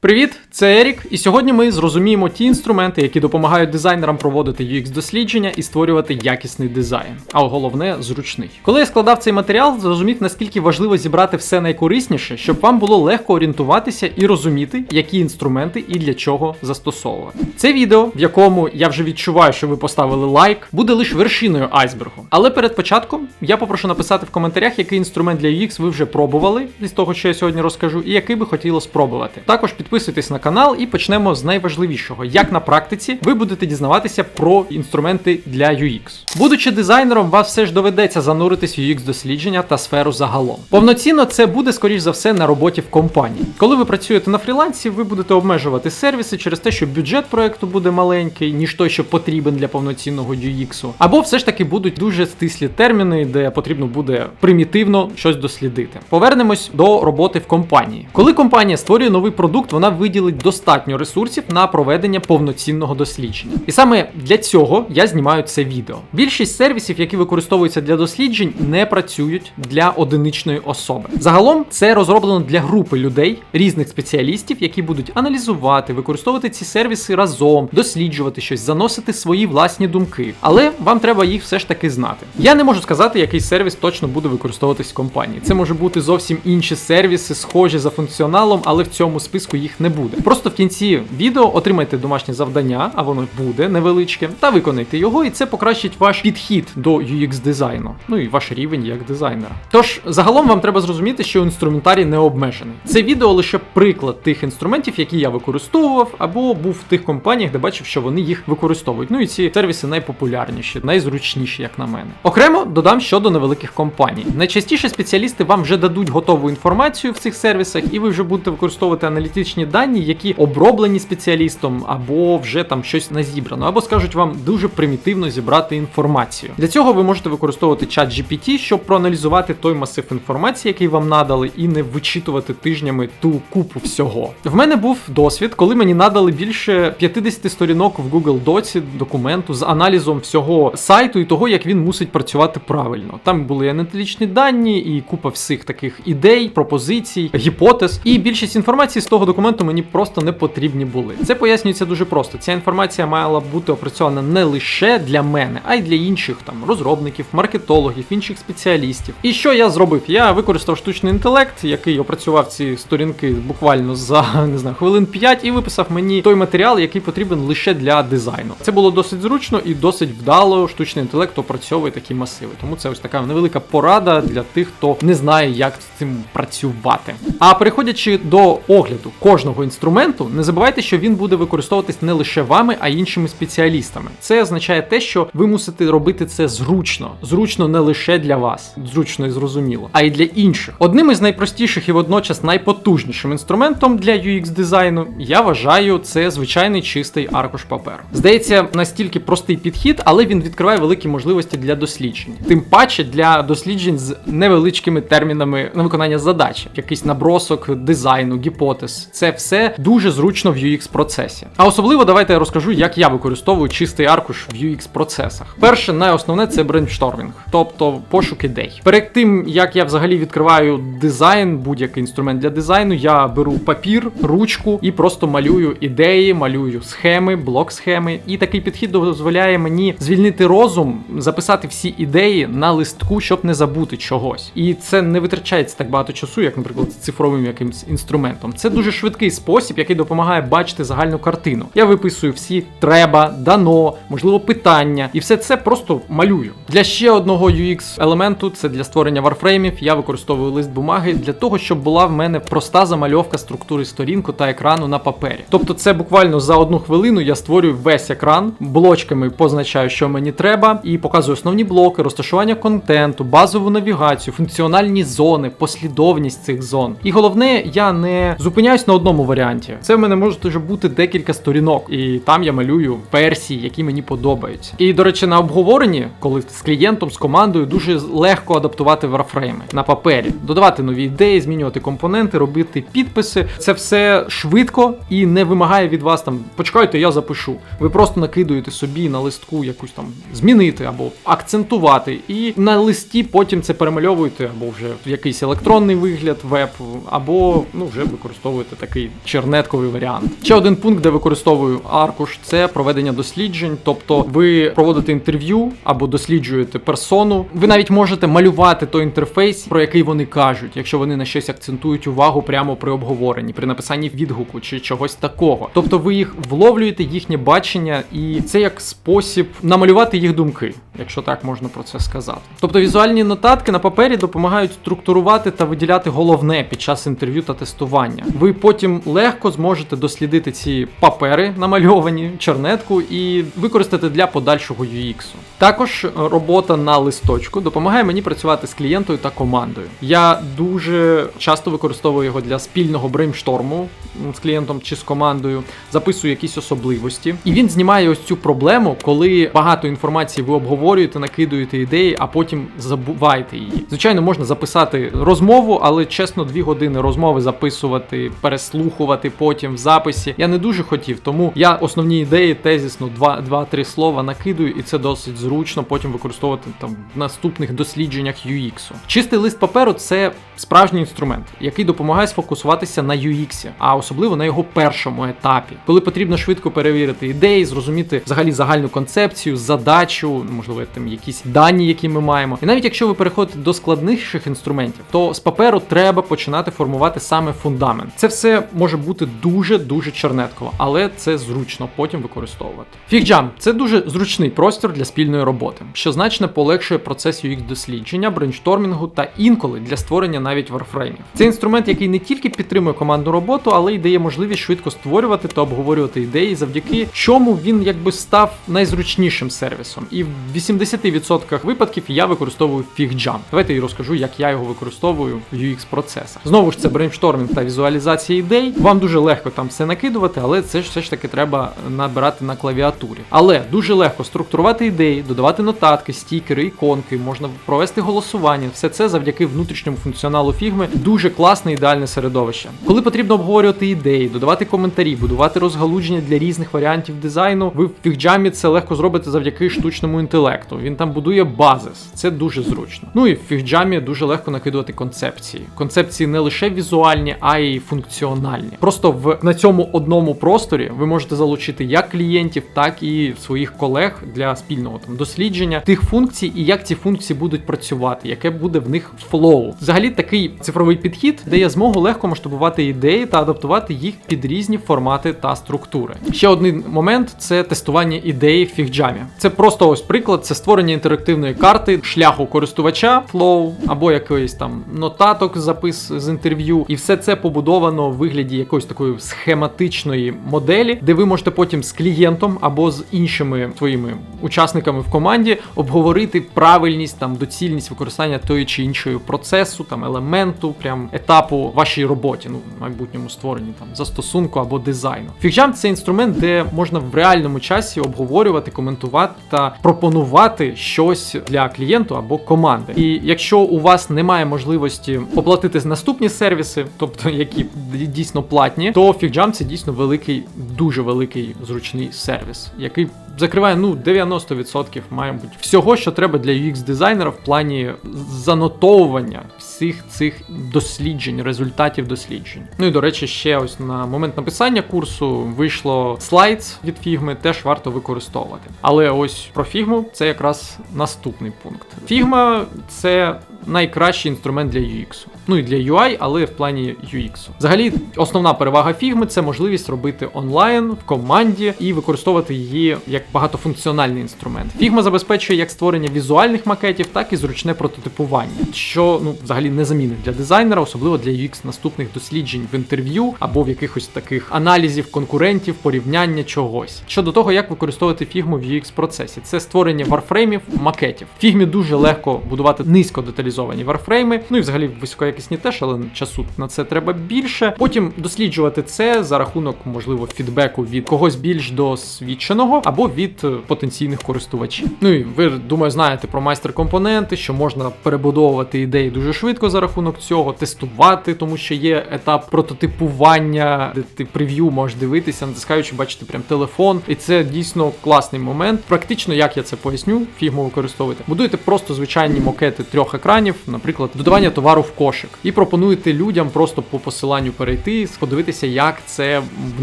Привіт, це Ерік, і сьогодні ми зрозуміємо ті інструменти, які допомагають дизайнерам проводити UX-дослідження і створювати якісний дизайн, а головне зручний. Коли я складав цей матеріал, зрозумів, наскільки важливо зібрати все найкорисніше, щоб вам було легко орієнтуватися і розуміти, які інструменти і для чого застосовувати. Це відео, в якому я вже відчуваю, що ви поставили лайк, буде лише вершиною айсбергу. Але перед початком я попрошу написати в коментарях, який інструмент для UX ви вже пробували із того, що я сьогодні розкажу, і який би хотіло спробувати. Також підписуйтесь на канал і почнемо з найважливішого, як на практиці ви будете дізнаватися про інструменти для UX. Будучи дизайнером, вас все ж доведеться зануритись в UX дослідження та сферу загалом. Повноцінно це буде скоріш за все на роботі в компанії. Коли ви працюєте на фрілансі, ви будете обмежувати сервіси через те, що бюджет проекту буде маленький, ніж той, що потрібен для повноцінного UX. Або все ж таки будуть дуже стислі терміни, де потрібно буде примітивно щось дослідити. Повернемось до роботи в компанії. Коли компанія створює новий продукт, вона виділить достатньо ресурсів на проведення повноцінного дослідження. І саме для цього я знімаю це відео. Більшість сервісів, які використовуються для досліджень, не працюють для одиничної особи. Загалом це розроблено для групи людей, різних спеціалістів, які будуть аналізувати, використовувати ці сервіси разом, досліджувати щось, заносити свої власні думки. Але вам треба їх все ж таки знати. Я не можу сказати, який сервіс точно буде використовуватись в компанії. Це може бути зовсім інші сервіси, схожі за функціоналом, але в цьому списку їх не буде. Просто в кінці відео отримайте домашнє завдання, а воно буде невеличке, та виконайте його, і це покращить ваш підхід до UX дизайну, ну і ваш рівень як дизайнера. Тож загалом вам треба зрозуміти, що інструментарій не обмежений. Це відео лише приклад тих інструментів, які я використовував, або був в тих компаніях, де бачив, що вони їх використовують. Ну і ці сервіси найпопулярніші, найзручніші, як на мене. Окремо додам щодо невеликих компаній. Найчастіше спеціалісти вам вже дадуть готову інформацію в цих сервісах, і ви вже будете використовувати аналітичні дані, які оброблені спеціалістом, або вже там щось назібрано, або скажуть вам дуже примітивно зібрати інформацію. Для цього ви можете використовувати чат GPT, щоб проаналізувати той масив інформації, який вам надали, і не вичитувати тижнями ту купу всього. В мене був досвід, коли мені надали більше 50 сторінок в Google Docs документу з аналізом всього сайту і того, як він мусить працювати правильно. Там були аналітичні дані, і купа всіх таких ідей, пропозицій, гіпотез. І більшість інформації з того документу мені просто не потрібні були. Це пояснюється дуже просто. Ця інформація мала бути опрацьована не лише для мене, а й для інших там розробників, маркетологів, інших спеціалістів. І що я зробив? Я використав штучний інтелект, який опрацював ці сторінки буквально за не знаю хвилин 5 і виписав мені той матеріал, який потрібен лише для дизайну. Це було досить зручно і досить вдало. Штучний інтелект опрацьовує такі масиви. Тому це ось така невелика порада для тих, хто не знає, як з цим працювати. А переходячи до огляду кожного інструменту, не забувайте, що він буде використовуватись не лише вами, а іншими спеціалістами. Це означає те, що ви мусите робити це зручно. Зручно не лише для вас, зручно і зрозуміло, а й для інших. Одним із найпростіших і водночас найпотужнішим інструментом для UX дизайну я вважаю це звичайний чистий аркуш паперу. Здається, настільки простий підхід, але він відкриває великі можливості для досліджень. Тим паче для досліджень з невеличкими термінами на виконання задачі, якийсь набросок дизайну, гіпотез. Це все дуже зручно в UX процесі. А особливо давайте я розкажу, як я використовую чистий аркуш в UX процесах. Перше, найосновне це брейнштормінг, тобто пошук ідей. Перед тим як я взагалі відкриваю дизайн, будь-який інструмент для дизайну, я беру папір, ручку і просто малюю ідеї, малюю схеми, блок схеми. І такий підхід дозволяє мені звільнити розум, записати всі ідеї на листку, щоб не забути чогось. І це не витрачається так багато часу, як, наприклад, з цифровим якимсь інструментом. Це дуже швидкий спосіб, який допомагає бачити загальну картину. Я виписую всі треба, дано, можливо, питання, і все це просто малюю. Для ще одного UX елементу, це для створення варфреймів, я використовую лист бумаги для того, щоб була в мене проста замальовка структури сторінку та екрану на папері. Тобто, це буквально за одну хвилину я створюю весь екран, блочками позначаю, що мені треба, і показую основні блоки, розташування контенту, базову навігацію, функціональні зони, послідовність цих зон. І головне, я не зупиняюсь на одному варіанті. Це в мене може бути декілька сторінок, і там я малюю версії, які мені подобаються. І до речі, на обговоренні, коли з клієнтом, з командою, дуже легко адаптувати варфрейми на папері, додавати нові ідеї, змінювати компоненти, робити підписи. Це все швидко і не вимагає від вас там почекайте, я запишу. Ви просто накидуєте собі на листку якусь там змінити або акцентувати, і на листі потім це перемальовуєте або вже в якийсь електронний вигляд, веб, або ну вже використовуєте такий чернетковий варіант. Ще один пункт, де використовую аркуш, це проведення досліджень. Тобто ви проводите інтерв'ю або досліджуєте персону. Ви навіть можете малювати той інтерфейс, про який вони кажуть, якщо вони на щось акцентують увагу прямо при обговоренні, при написанні відгуку чи чогось такого. Тобто ви їх вловлюєте, їхнє бачення, і це як спосіб намалювати їх думки, якщо так можна про це сказати. Тобто візуальні нотатки на папері допомагають структурувати та виділяти головне під час інтерв'ю та тестування. Ви потім легко зможете дослідити ці папери намальовані, чернетку і використати для подальшого UX. Також робота на листочку допомагає мені працювати з клієнтою та командою. Я дуже часто використовую його для спільного брейншторму з клієнтом чи з командою, записую якісь особливості, і він знімає ось цю проблему, коли багато інформації ви обговорюєте, накидуєте ідеї, а потім забуваєте її. Звичайно, можна записати розмову, але чесно, дві години розмови записувати, переслухувати потім в записі. Я не дуже хотів, тому я основні ідеї тезісно два-три слова накидую, і це досить зручно потім використовувати там в наступних дослідженнях UX. Чистий лист паперу це справжній інструмент, який допомагає сфокусуватися на UX, а особливо на його першому етапі, коли потрібно швидко перевірити ідеї, зрозуміти взагалі загальну концепцію, задачу, можливо, там якісь дані, які ми маємо. І навіть якщо ви переходите до складніших інструментів, то з паперу треба починати формувати саме фундамент. Це все може бути дуже дуже чернетково, але це зручно потім використовувати. FigJam – це дуже зручний простір для спільної роботи, що значно полегшує процес UX дослідження, брейнштормінгу та інколи для створення навіть варфреймів. Це інструмент, який не тільки підтримує командну роботу, але й дає можливість швидко створювати та обговорювати ідеї, завдяки чому він якби став найзручнішим сервісом. І в 80% випадків я використовую FigJam. Давайте я розкажу, як я його використовую в UX процесах. Знову ж це брейнштормінг та візуалізація ідей. Вам дуже легко там все накидувати, але це ж все ж таки треба набирати на клавіатурі. Але дуже легко структурувати ідеї, додавати нотатки, стікери, іконки, можна провести голосування. Все це завдяки внутрішньому функціоналу фігми дуже класне ідеальне середовище. Коли потрібно обговорювати ідеї, додавати коментарі, будувати розгалудження для різних варіантів дизайну, ви в фігджамі це легко зробите завдяки штучному інтелекту. Він там будує базис, це дуже зручно. Ну і в фігджамі дуже легко накидувати концепції. Концепції не лише візуальні, а й функціональні. Просто в на цьому одному просторі ви можете залучити як клієнтів, так і своїх колег для спільного там дослідження тих функцій і як ці функції будуть працювати, яке буде в них флоу. Взагалі такий цифровий підхід дає змогу легко масштабувати ідеї та адаптувати їх під різні формати та структури. Ще один момент це тестування ідеї в фігджамі. Це просто ось приклад, це створення інтерактивної карти шляху користувача, флоу або якоїсь там нотаток, запис з інтерв'ю, і все це побудовано в вигляді якоїсь такої схематичної моделі, де ви можете потім з клієнтом або з іншими своїми учасниками в команді обговорити правильність там доцільність використання тої чи іншої процесу, там елементу, прям етапу вашій роботі, ну в майбутньому створенні там застосунку або дизайну. FigJam – це інструмент, де можна в реальному часі обговорювати, коментувати та пропонувати щось для клієнту або команди. І якщо у вас немає можливості оплатити наступні сервіси, тобто які дійсно платні, то FigJump – це дійсно великий, дуже великий зручний сервіс, який закриває ну 90% має бути всього, що треба для UX дизайнера в плані занотовування всіх цих досліджень, результатів досліджень. Ну і до речі, ще ось на момент написання курсу вийшло слайдс від фігми, теж варто використовувати. Але ось про фігму це якраз наступний пункт. Фігма це найкращий інструмент для UX. Ну і для UI, але в плані UX. Взагалі, основна перевага фігми це можливість робити онлайн в команді і використовувати її як багатофункціональний інструмент. Фігма забезпечує як створення візуальних макетів, так і зручне прототипування, що ну взагалі не замінить для дизайнера, особливо для UX наступних досліджень в інтерв'ю або в якихось таких аналізів конкурентів, порівняння чогось. Щодо того, як використовувати фігму в UX процесі, це створення варфреймів, макетів. Фігмі дуже легко будувати низько деталізовані варфрейми, ну і взагалі високоякісні теж, але часу на це треба більше. Потім досліджувати це за рахунок, можливо, фідбеку від когось більш досвідченого або від е, потенційних користувачів. Ну і ви думаю, знаєте про майстер-компоненти, що можна перебудовувати ідеї дуже швидко за рахунок цього, тестувати, тому що є етап прототипування, де ти прев'ю можеш дивитися, натискаючи, бачити прям телефон. І це дійсно класний момент. Практично, як я це поясню, фігму використовуєте. Будуєте просто звичайні мокети трьох екранів, наприклад, додавання товару в кошик, і пропонуєте людям просто по посиланню перейти, подивитися, як це в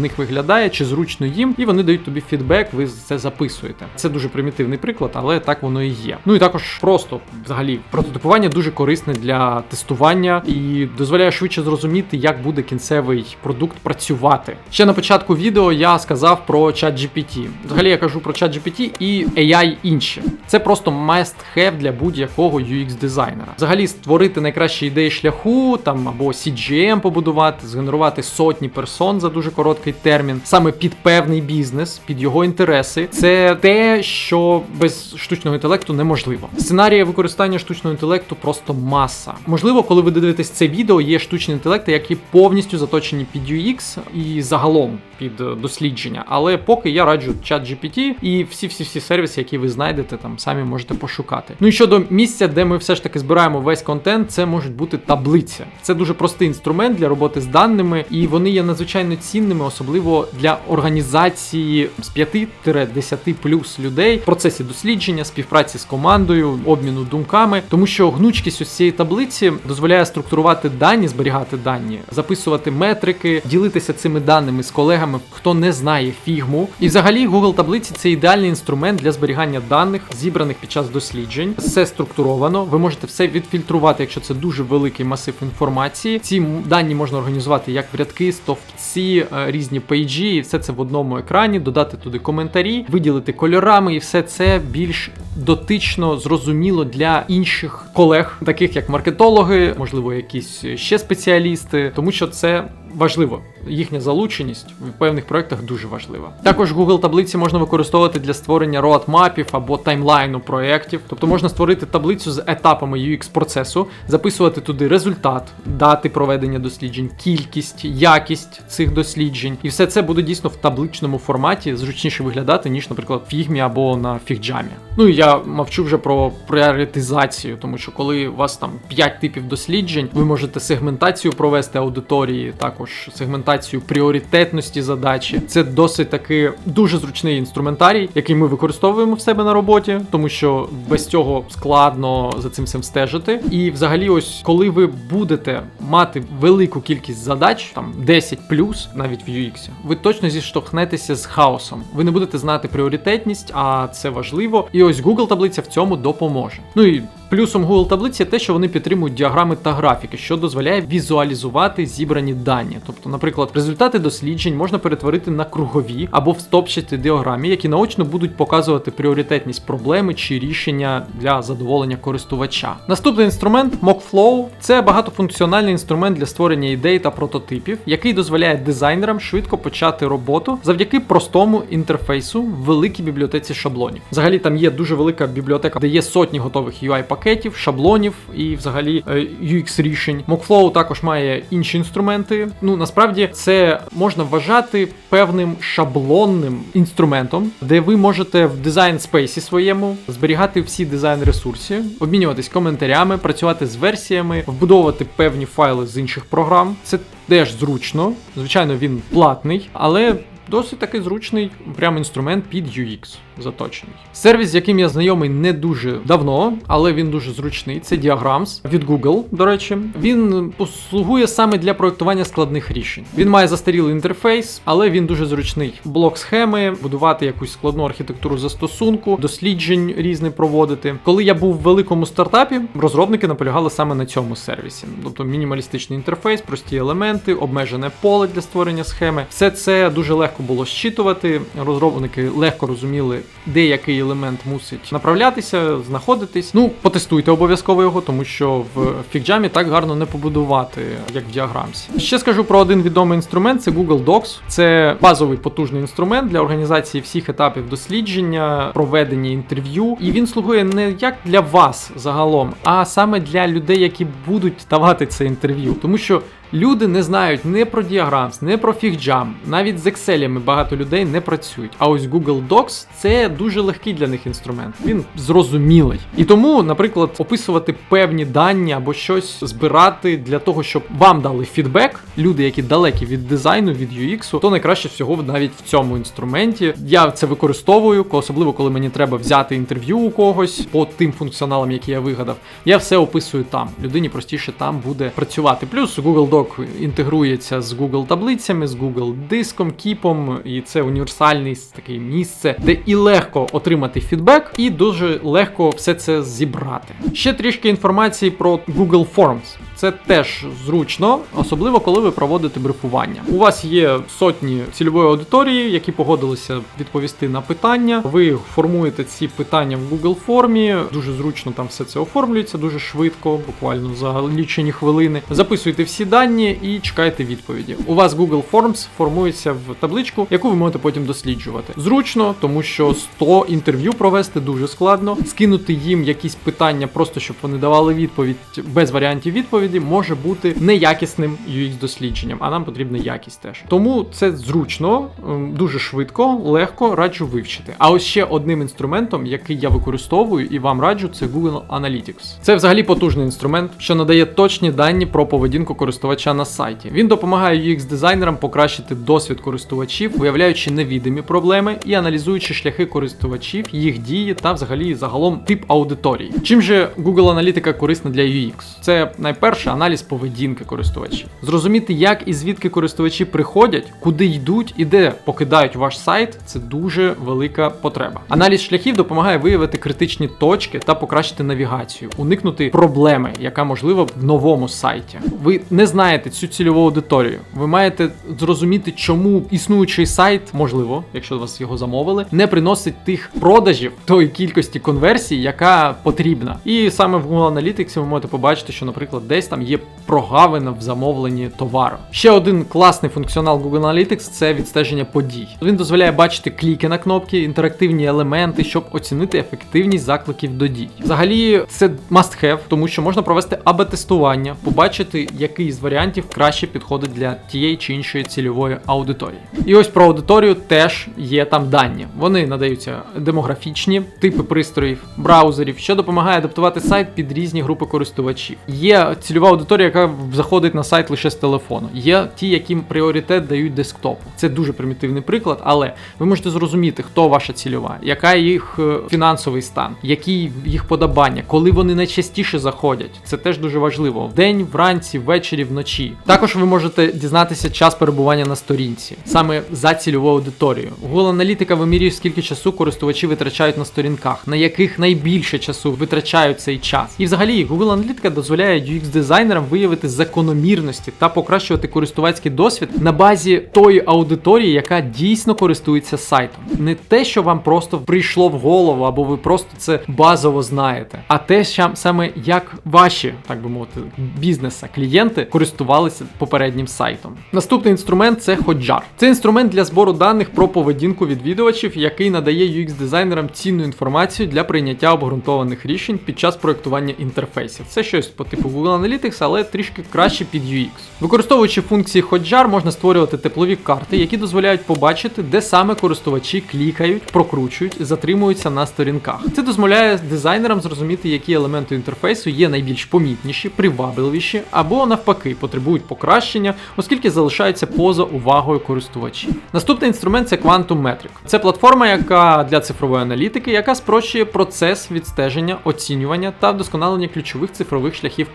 них виглядає, чи зручно їм, і вони дають тобі фідбек, ви це записуєте. Це дуже примітивний приклад, але так воно і є. Ну і також просто взагалі прототипування дуже корисне для тестування і дозволяє швидше зрозуміти, як буде кінцевий продукт працювати. Ще на початку відео я сказав про ChatGPT. Взагалі я кажу про ChatGPT і AI інші. Це просто must have для будь-якого UX дизайнера. Взагалі створити найкращі ідеї шляху там або CGM побудувати, згенерувати сотні персон за дуже короткий термін, саме під певний бізнес, під його інтереси. Це те, що без штучного інтелекту неможливо. Сценарії використання штучного інтелекту просто маса. Можливо, коли ви дивитесь це відео, є штучні інтелекти, які повністю заточені під UX і загалом під е, дослідження. Але поки я раджу ChatGPT і всі всі всі сервіси, які ви знайдете, там самі можете пошукати. Ну і щодо місця, де ми все ж таки збираємо весь контент, це можуть бути таблиця. Це дуже простий інструмент для роботи з даними, і вони є надзвичайно цінними, особливо для організації з 5-10 плюс людей в процесі дослідження, співпраці з командою, обміну думками, тому що гнучкість ось цієї таблиці дозволяє структурувати дані, зберігати дані, записувати метрики, ділитися цими даними з колегами, хто не знає фігму. І взагалі Google таблиці це ідеальний інструмент для зберігання даних, зібраних під час досліджень. Все структуровано. Ви можете все відфільтрувати, якщо це дуже великий масив інформації. Ці дані можна організувати як в рядки, стовпці, е, різні пейджі, і все це в одному екрані, додати туди коментарі, виділити кольорами, і все це більш дотично зрозуміло для інших колег, таких як маркетологи, можливо, якісь ще спеціалісти, тому що це важливо. Їхня залученість в певних проєктах дуже важлива. Також Google таблиці можна використовувати для створення роадмапів або таймлайну проєктів. Тобто можна створити таблицю з етапами UX процесу, записувати туди результат, дати проведення досліджень, кількість, якість цих досліджень, і все це буде дійсно в табличному форматі зручніше виглядати, ніж, наприклад, в фігмі або на фігджамі. Ну і я мовчу вже про пріоритизацію, тому що коли у вас там 5 типів досліджень, ви можете сегментацію провести аудиторії, також сегментацію пріоритетності задачі. Це досить таки дуже зручний інструментарій, який ми використовуємо в себе на роботі, тому що без цього складно за цим всім стежити. І взагалі, ось коли ви будете мати велику кількість задач, там 10 плюс, навіть в UX, ви точно зіштовхнетеся з хаосом. Ви не будете знати пріоритетність, а це важливо. І ось Google таблиця в цьому допоможе. Ну і Плюсом Google таблиці те, що вони підтримують діаграми та графіки, що дозволяє візуалізувати зібрані дані. Тобто, наприклад, результати досліджень можна перетворити на кругові або в стопчаті діаграмі, які наочно будуть показувати пріоритетність проблеми чи рішення для задоволення користувача. Наступний інструмент Mockflow – це багатофункціональний інструмент для створення ідей та прототипів, який дозволяє дизайнерам швидко почати роботу завдяки простому інтерфейсу в великій бібліотеці шаблонів. Взагалі там є дуже велика бібліотека, де є сотні готових UI пакетів, шаблонів і взагалі е, UX рішень. Mockflow також має інші інструменти. Ну насправді це можна вважати певним шаблонним інструментом, де ви можете в дизайн спейсі своєму зберігати всі дизайн ресурси, обмінюватись коментарями, працювати з версіями, вбудовувати певні файли з інших програм. Це теж зручно. Звичайно, він платний, але. Досить таки зручний прям інструмент під UX заточений. Сервіс, з яким я знайомий не дуже давно, але він дуже зручний. Це Diagrams від Google, до речі. Він послугує саме для проектування складних рішень. Він має застарілий інтерфейс, але він дуже зручний. Блок схеми, будувати якусь складну архітектуру застосунку, досліджень різне проводити. Коли я був в великому стартапі, розробники наполягали саме на цьому сервісі. Тобто мінімалістичний інтерфейс, прості елементи, обмежене поле для створення схеми. Все це дуже легко було щитувати. Розробники легко розуміли, де який елемент мусить направлятися, знаходитись. Ну, потестуйте обов'язково його, тому що в фікджамі так гарно не побудувати, як в діаграмсі. Ще скажу про один відомий інструмент: це Google Docs. Це базовий потужний інструмент для організації всіх етапів дослідження, проведення інтерв'ю. І він слугує не як для вас загалом, а саме для людей, які будуть давати це інтерв'ю. Тому що Люди не знають не про Diagrams, не про FigJam, навіть з Excel багато людей не працюють. А ось Google Docs це дуже легкий для них інструмент. Він зрозумілий. І тому, наприклад, описувати певні дані або щось збирати для того, щоб вам дали фідбек, люди, які далекі від дизайну, від UX, то найкраще всього навіть в цьому інструменті. Я це використовую, особливо коли мені треба взяти інтерв'ю у когось по тим функціоналам, які я вигадав. Я все описую там. Людині простіше там буде працювати. Плюс Google Doc інтегрується з Google таблицями, з Google диском, кіпом, і це універсальне таке місце, де і легко отримати фідбек, і дуже легко все це зібрати. Ще трішки інформації про Google Forms. Це теж зручно, особливо коли ви проводите брифування. У вас є сотні цільової аудиторії, які погодилися відповісти на питання. Ви формуєте ці питання в Google формі. Дуже зручно там все це оформлюється, дуже швидко, буквально за лічені хвилини. Записуєте всі дані і чекаєте відповіді. У вас Google Forms формується в табличку, яку ви можете потім досліджувати. Зручно, тому що 100 інтерв'ю провести дуже складно. Скинути їм якісь питання, просто щоб вони давали відповідь без варіантів відповіді може бути неякісним UX дослідженням, а нам потрібна якість теж. Тому це зручно, ем, дуже швидко, легко раджу вивчити. А ось ще одним інструментом, який я використовую і вам раджу, це Google Analytics. Це взагалі потужний інструмент, що надає точні дані про поведінку користувача на сайті. Він допомагає UX-дизайнерам покращити досвід користувачів, виявляючи невідомі проблеми і аналізуючи шляхи користувачів, їх дії та взагалі загалом тип аудиторії. Чим же Google Аналітика корисна для UX? Це найперше аналіз поведінки користувачів. Зрозуміти, як і звідки користувачі приходять, куди йдуть і де покидають ваш сайт, це дуже велика потреба. Аналіз шляхів допомагає виявити критичні точки та покращити навігацію, уникнути проблеми, яка можлива в новому сайті. Ви не знаєте цю цільову аудиторію. Ви маєте зрозуміти, чому існуючий сайт, можливо, якщо вас його замовили, не приносить тих продажів тої кількості конверсій, яка потрібна. І саме в Google Analytics ви можете побачити, що, наприклад, десь там є прогавина в замовленні товару. Ще один класний функціонал Google Analytics це відстеження подій. Він дозволяє бачити кліки на кнопки, інтерактивні елементи, щоб оцінити ефективність закликів до дій. Взагалі, це must have, тому що можна провести АБ-тестування, побачити, який з варіантів краще підходить для тієї чи іншої цільової аудиторії. І ось про аудиторію теж є там дані. Вони надаються демографічні, типи пристроїв, браузерів, що допомагає адаптувати сайт під різні групи користувачів. Є цільова аудиторія, яка заходить на сайт лише з телефону. Є ті, яким пріоритет дають десктопу. Це дуже примітивний приклад, але ви можете зрозуміти, хто ваша цільова, яка їх е, фінансовий стан, які їх подобання, коли вони найчастіше заходять. Це теж дуже важливо. Вдень, вранці, ввечері, вночі. Також ви можете дізнатися час перебування на сторінці, саме за цільову аудиторію. Google аналітика вимірює, скільки часу користувачі витрачають на сторінках, на яких найбільше часу витрачають цей час. І взагалі Google аналітика дозволяє UX дизайнерам виявити закономірності та покращувати користувацький досвід на базі тої аудиторії, яка дійсно користується сайтом. Не те, що вам просто прийшло в голову, або ви просто це базово знаєте, а те, що саме як ваші, так би мовити, бізнеса, клієнти користувалися попереднім сайтом. Наступний інструмент це Hotjar. Це інструмент для збору даних про поведінку відвідувачів, який надає UX-дизайнерам цінну інформацію для прийняття обґрунтованих рішень під час проектування інтерфейсів. Це щось по типу Google Analytics, але трішки краще під UX. Використовуючи функції Hotjar, можна створювати теплові карти, які дозволяють побачити, де саме користувачі клікають, прокручують, затримуються на сторінках. Це дозволяє дизайнерам зрозуміти, які елементи інтерфейсу є найбільш помітніші, привабливіші або навпаки потребують покращення, оскільки залишаються поза увагою користувачів. Наступний інструмент це Quantum Metric. Це платформа, яка для цифрової аналітики, яка спрощує процес відстеження, оцінювання та вдосконалення ключових цифрових шляхів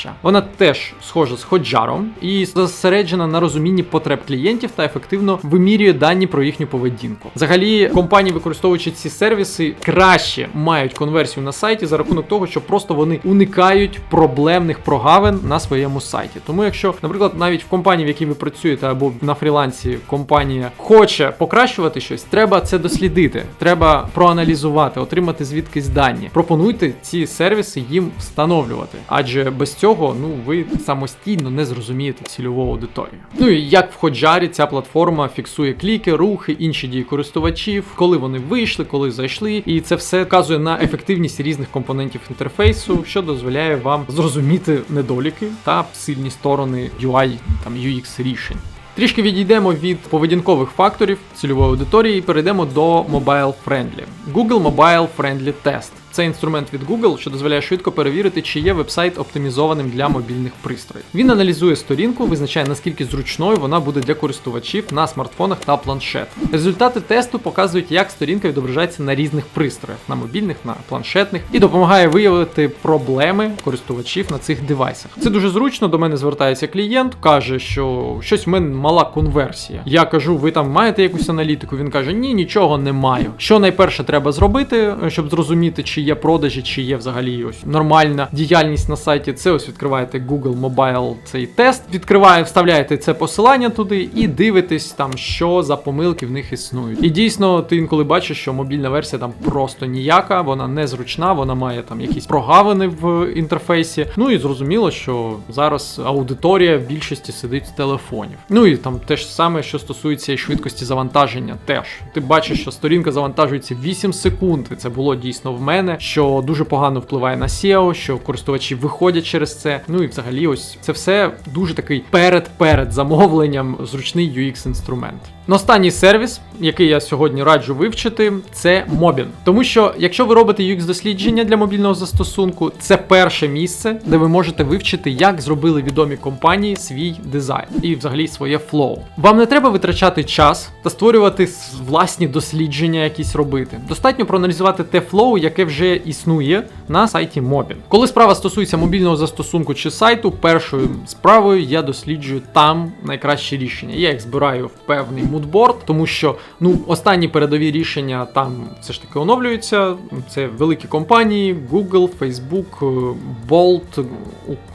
користувача. Вона теж схожа з Hotjar і зосереджена на розумінні потреб клієнтів та ефективно вимірює дані про їхню поведінку. Взагалі, компанії, використовуючи ці сервіси, краще мають конверсію на сайті за рахунок того, що просто вони уникають проблемних прогавин на своєму сайті. Тому, якщо, наприклад, навіть в компанії, в якій ви працюєте, або на фрілансі компанія хоче покращувати щось, треба це дослідити, треба проаналізувати, отримати звідкись дані. Пропонуйте ці сервіси їм встановлювати, адже без цього цього ну ви самостійно не зрозумієте цільову аудиторію. Ну і як в Hotjar ця платформа фіксує кліки, рухи, інші дії користувачів, коли вони вийшли, коли зайшли, і це все вказує на ефективність різних компонентів інтерфейсу, що дозволяє вам зрозуміти недоліки та сильні сторони UI там UX рішень. Трішки відійдемо від поведінкових факторів цільової аудиторії і перейдемо до Mobile Friendly. Google Mobile Friendly Test. Це інструмент від Google, що дозволяє швидко перевірити, чи є вебсайт оптимізованим для мобільних пристроїв. Він аналізує сторінку, визначає наскільки зручною вона буде для користувачів на смартфонах та планшетах. Результати тесту показують, як сторінка відображається на різних пристроях, на мобільних, на планшетних, і допомагає виявити проблеми користувачів на цих девайсах. Це дуже зручно. До мене звертається клієнт, каже, що щось в мене мала конверсія. Я кажу, ви там маєте якусь аналітику? Він каже, ні, нічого не маю. Що найперше треба зробити, щоб зрозуміти, чи є продажі, чи є взагалі ось нормальна діяльність на сайті. Це ось відкриваєте Google Mobile цей тест, відкриває, вставляєте це посилання туди і дивитесь там, що за помилки в них існують. І дійсно, ти інколи бачиш, що мобільна версія там просто ніяка, вона незручна, вона має там якісь прогавини в інтерфейсі. Ну і зрозуміло, що зараз аудиторія в більшості сидить з телефонів. Ну і там те ж саме, що стосується швидкості завантаження, теж ти бачиш, що сторінка завантажується 8 секунд. І це було дійсно в мене, що дуже погано впливає на SEO, що користувачі виходять через це. Ну і взагалі, ось це все дуже такий перед-перед замовленням зручний UX інструмент. Ну, останній сервіс, який я сьогодні раджу вивчити, це Mobin. Тому що, якщо ви робите UX дослідження для мобільного застосунку, це перше місце, де ви можете вивчити, як зробили відомі компанії свій дизайн і взагалі своє флоу. Вам не треба витрачати час та створювати власні дослідження, якісь робити. Достатньо проаналізувати те флоу, яке вже існує на сайті Mobin. Коли справа стосується мобільного застосунку чи сайту, першою справою я досліджую там найкращі рішення. Я їх збираю в певний мудборд, тому що ну останні передові рішення там все ж таки оновлюються. Це великі компанії, Google, Facebook, е, Bolt,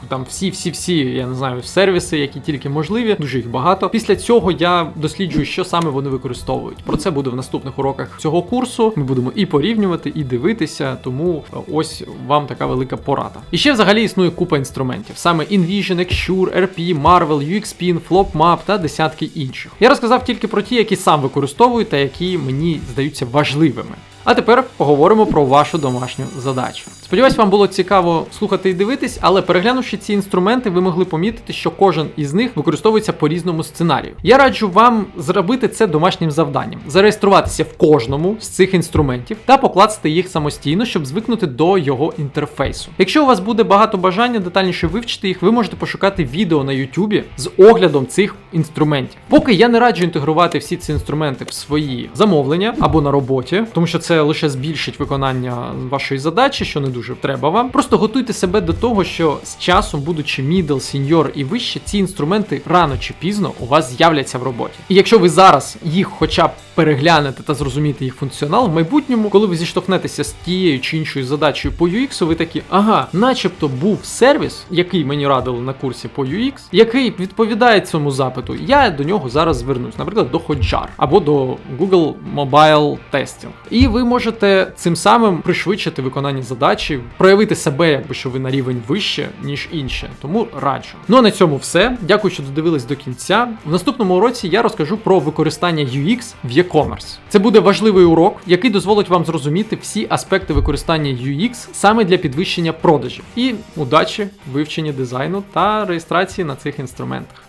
там всі, всі, всі, я не знаю, сервіси, які тільки можливі. Дуже їх багато. Після цього я досліджую, що саме вони використовують. Про це буде в наступних уроках цього курсу. Ми будемо і порівнювати, і дивитися. Тому е, ось вам така велика порада. І ще взагалі існує купа інструментів: саме InVision, Xure, RP, Marvel, UXPin, FlopMap та десятки інших. Я розказав тільки про ті, які сам використовую та які мені здаються важливими. А тепер поговоримо про вашу домашню задачу. Сподіваюсь, вам було цікаво слухати і дивитись, але переглянувши ці інструменти, ви могли помітити, що кожен із них використовується по різному сценарію. Я раджу вам зробити це домашнім завданням, зареєструватися в кожному з цих інструментів та покласти їх самостійно, щоб звикнути до його інтерфейсу. Якщо у вас буде багато бажання детальніше вивчити їх, ви можете пошукати відео на YouTube з оглядом цих інструментів. Поки я не раджу інтегрувати всі ці інструменти в свої замовлення або на роботі, тому що це лише збільшить виконання вашої задачі, що не дуже треба вам. Просто готуйте себе до того, що з часом, будучи мідл, сіньор і вище, ці інструменти рано чи пізно у вас з'являться в роботі. І якщо ви зараз їх хоча б переглянете та зрозумієте їх функціонал, в майбутньому, коли ви зіштовхнетеся з тією чи іншою задачею по UX, ви такі, ага, начебто був сервіс, який мені радили на курсі по UX, який відповідає цьому запиту. Я до нього зараз звернусь, наприклад, до Hotjar або до Google Mobile Testing. І ви можете цим самим пришвидшити виконання задачі, проявити себе, якби що ви на рівень вище, ніж інші. Тому раджу. Ну а на цьому все. Дякую, що додивились до кінця. В наступному уроці я розкажу про використання UX в e-commerce. Це буде важливий урок, який дозволить вам зрозуміти всі аспекти використання UX саме для підвищення продажів. І удачі в вивченні дизайну та реєстрації на цих інструментах.